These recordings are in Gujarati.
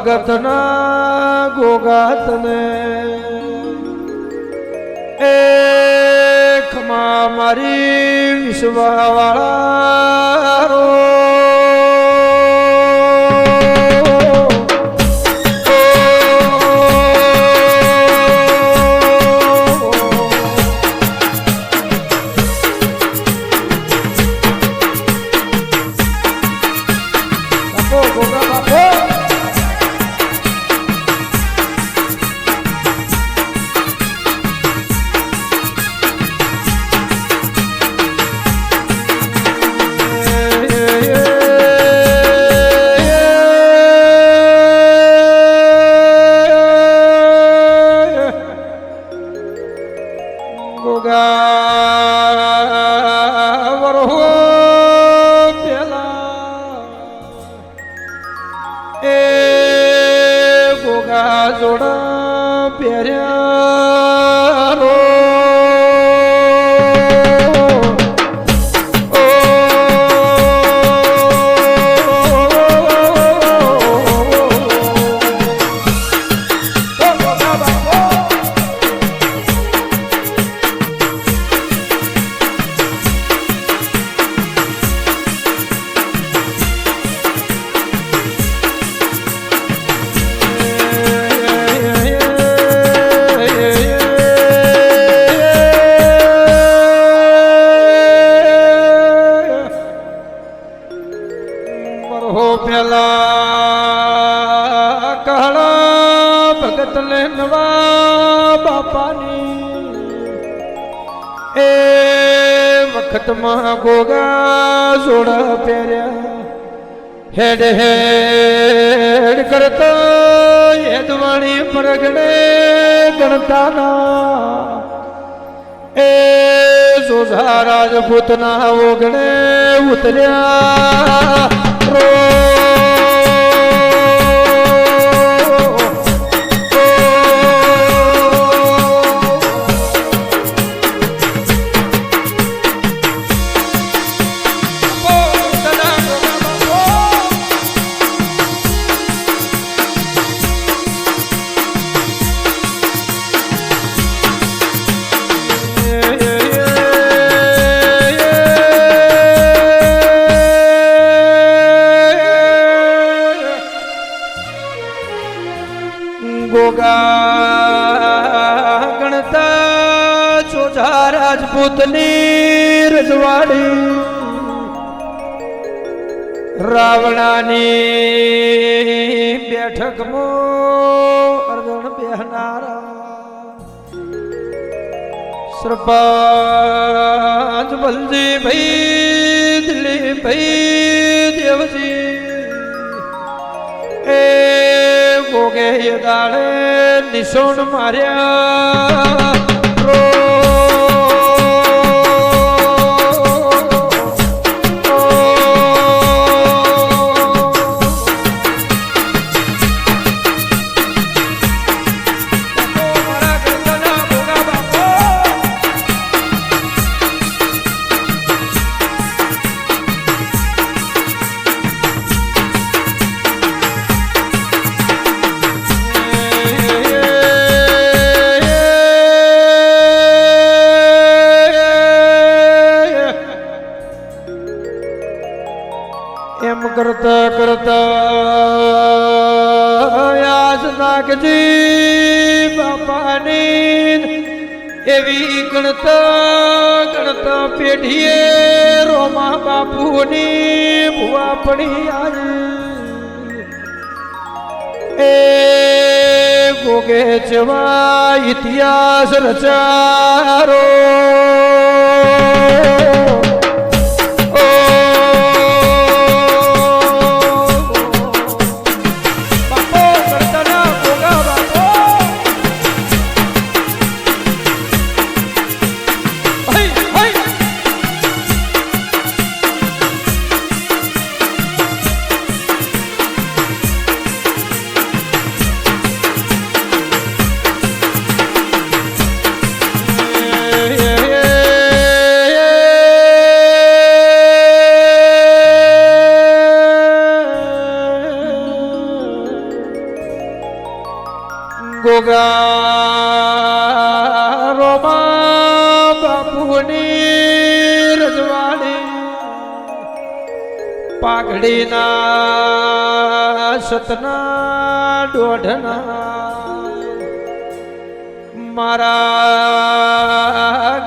ભગતના ગોગાતને એ ખમા મારી વિશ્વાવાળા ગોગા જોડા પહેર્યા. હેડ હેડ કરતા યદવાણી પરગડે ગણતાના. એ સોઝા રાજપૂતના ઓગણે ઉતર્યા. રાવણાની મો અર્જણ બેહનારા. સરપંચ બલજી ભાઈ દિલીપ ભાઈ દેવજી. એ ગોગે દાડે નિશોણ માર્યા. કરતા કરતા આજ નાગજી બાપાની. એવી ગણતા ગણતા પેઢીએ રોમા બાપુની ભુવા પડી આવી એ ગોગે જવા ઇતિહાસ રચારો. વાઘડીના સતના દોઢના મારા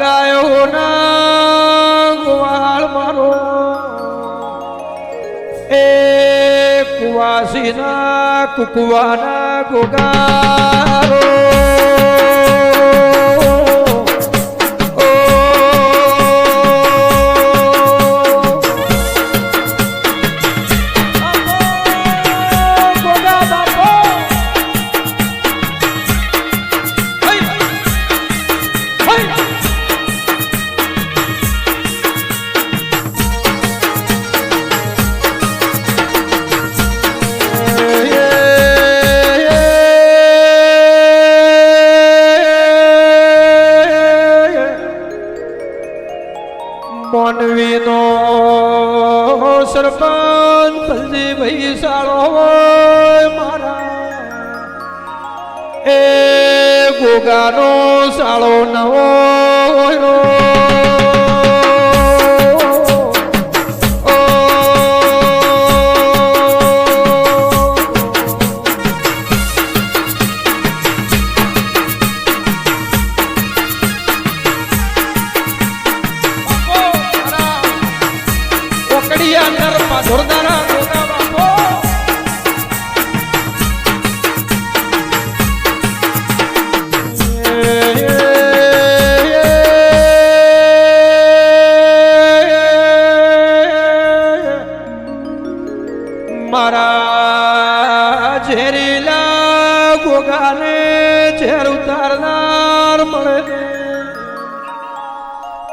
ગાયોના ગુવાળ મારો એ કુવાસીના કુકવાના ગોગારો.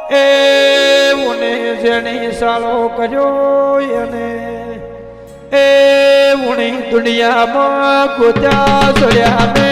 એ મને જેને સાળો કર્યો એને એ ઉણી દુનિયામાં ગોત્યા સળ્યા ને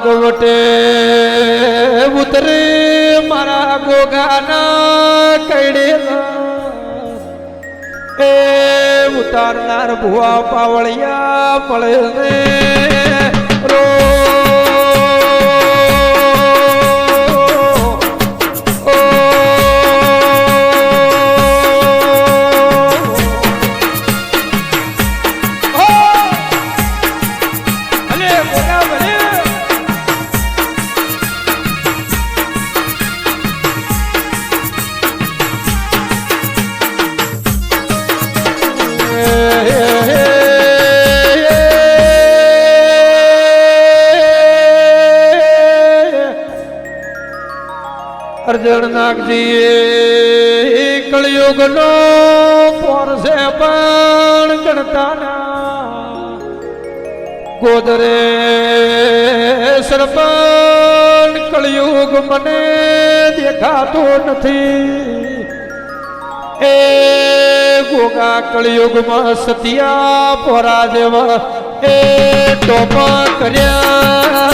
નાગવટે ઉતરે મારા ગોગાના કડેલા. એ ઉતારનાર ભુવા પાવળિયા મળે ગોદરે સરપણ કળિયુગ મને દેખાતો નથી. એ ગોગા કળિયુગમાં સતિયા પોરા જેવા એ ટોપા કર્યા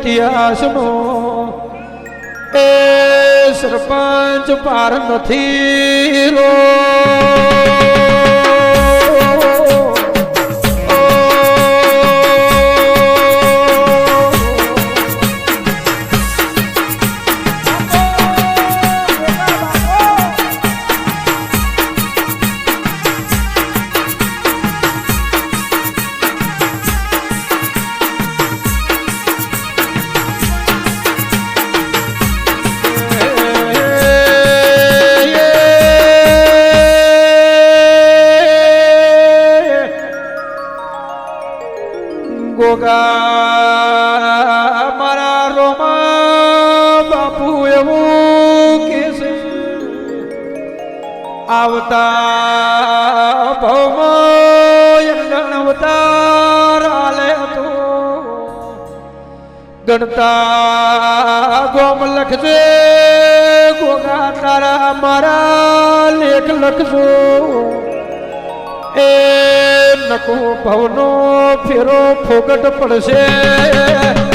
ઇતિહાસનો એ સરપંચ પાર નથી રો ગણતા ગોમ લખજે ગોગા તારા મારા લેખ લખજો. એ નકો ભવનો ફેરો ફોગટ પડશે.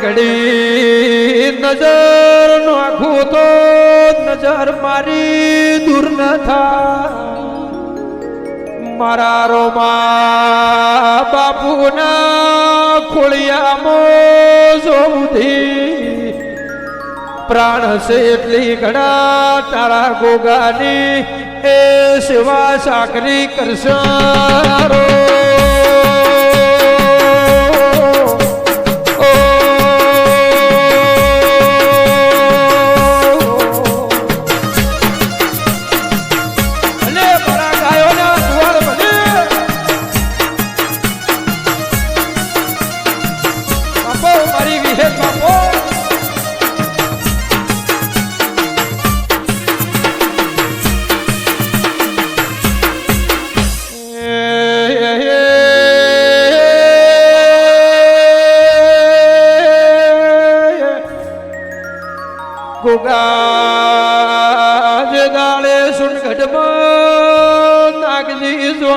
ઘડી નજર આખો તો નજર મારી દૂર ન થા મારા રોમા બાપુના ખોળિયામાં જોઉથી પ્રાણ છે એટલી ઘણા તારા ગોગાની, એ સેવા સાકરી કરશારો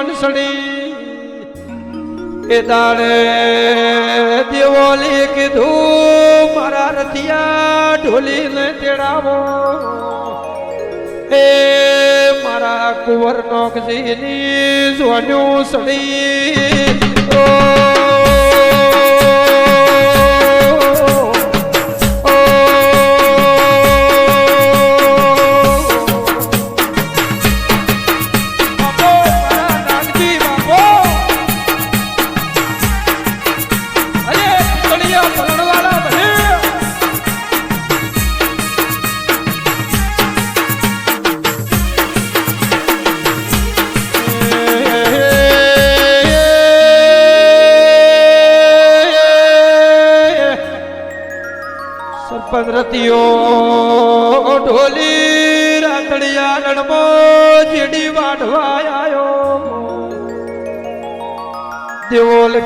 જોનસડી એ દાડે દેવોલી કીધું મારા રથિયા ઢોલીને તેડાવો. એ મારા કુંવર નોકજીની જોન્યું સડી ઓ,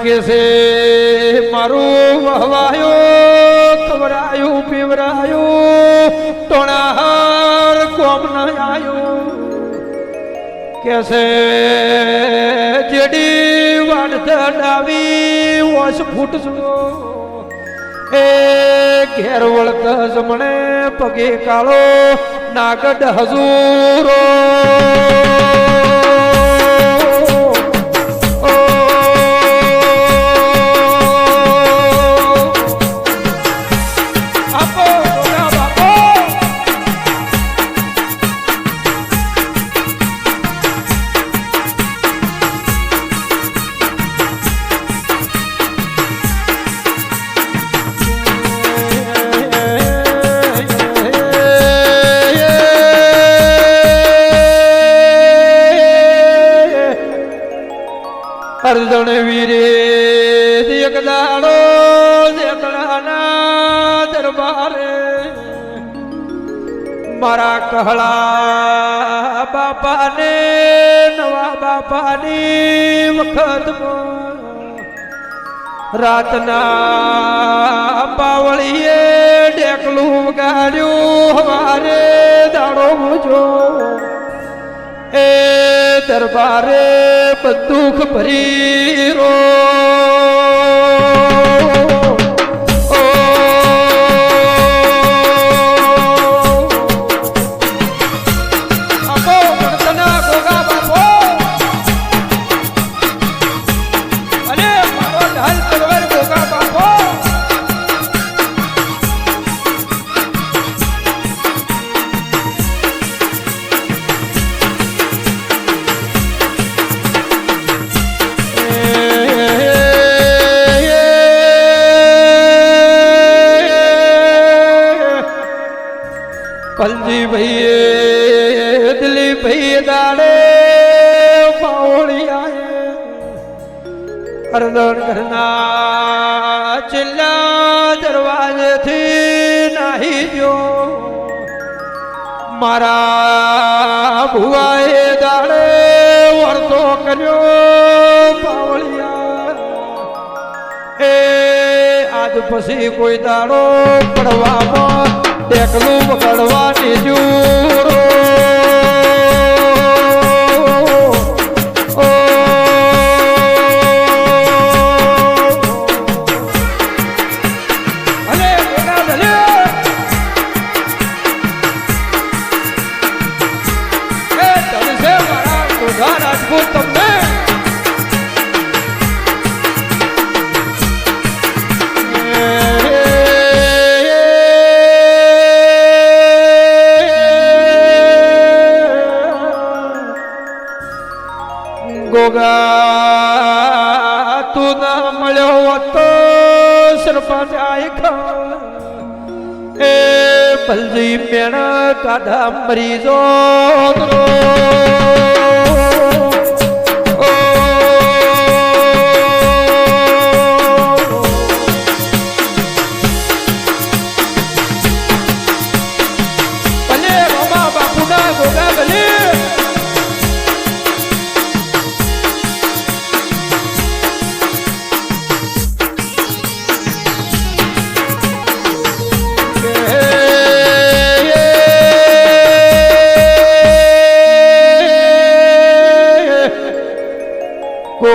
કે છે, મારું વહવાયો ખબરાયું પીવરાયું ટોણાહાર કોમ ન આયો. કે છે જેડી વાડ ડાવી વોશ ફૂટજો એ ઘેર વળત જમણે પગે કાળો નાગડ હજુરો. કહળા બાપાને, નવા બાપાની વખતમાં રાતના પાવળીએ ડેકલું ગાડ્યું હવારે દાડો મુજો એ દરબારે બંદૂક ભરી રો અરદન ઘરના છેલ્લા દરવાજેથી નાહી જો મારા ભુવાએ દાડે વર્તો કર્યો પાવળિયા. એ આજ પછી કોઈ દાડો પડવામાં ટેકલું પકડવાની હોત સરપંચ એ બલજી મેણ કાઢા મરી જો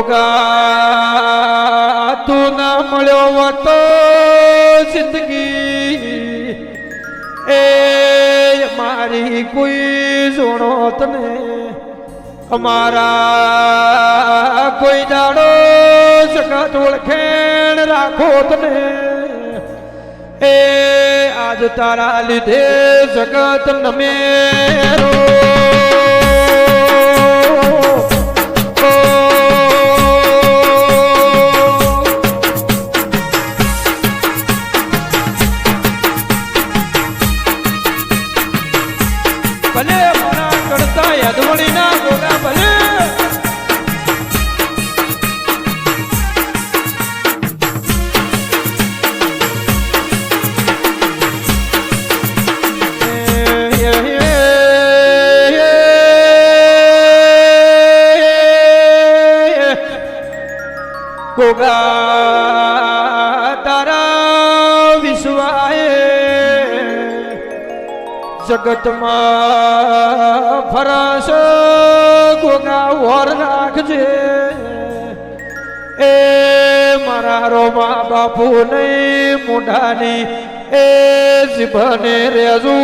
ગોગા તું ના મળ્યો વતો જિંદગી. એ મારી કોઈ જોણો તને અમારા કોઈ દાડો સગત ઓળખેણ રાખો તને એ આજ તારા લીધે જગત નમેરો. જગતમાં ફરસ ગોગા વર રાખજે એ મારા રોમા બાપુ નહીં મોઢાની એ જીભને રેજુ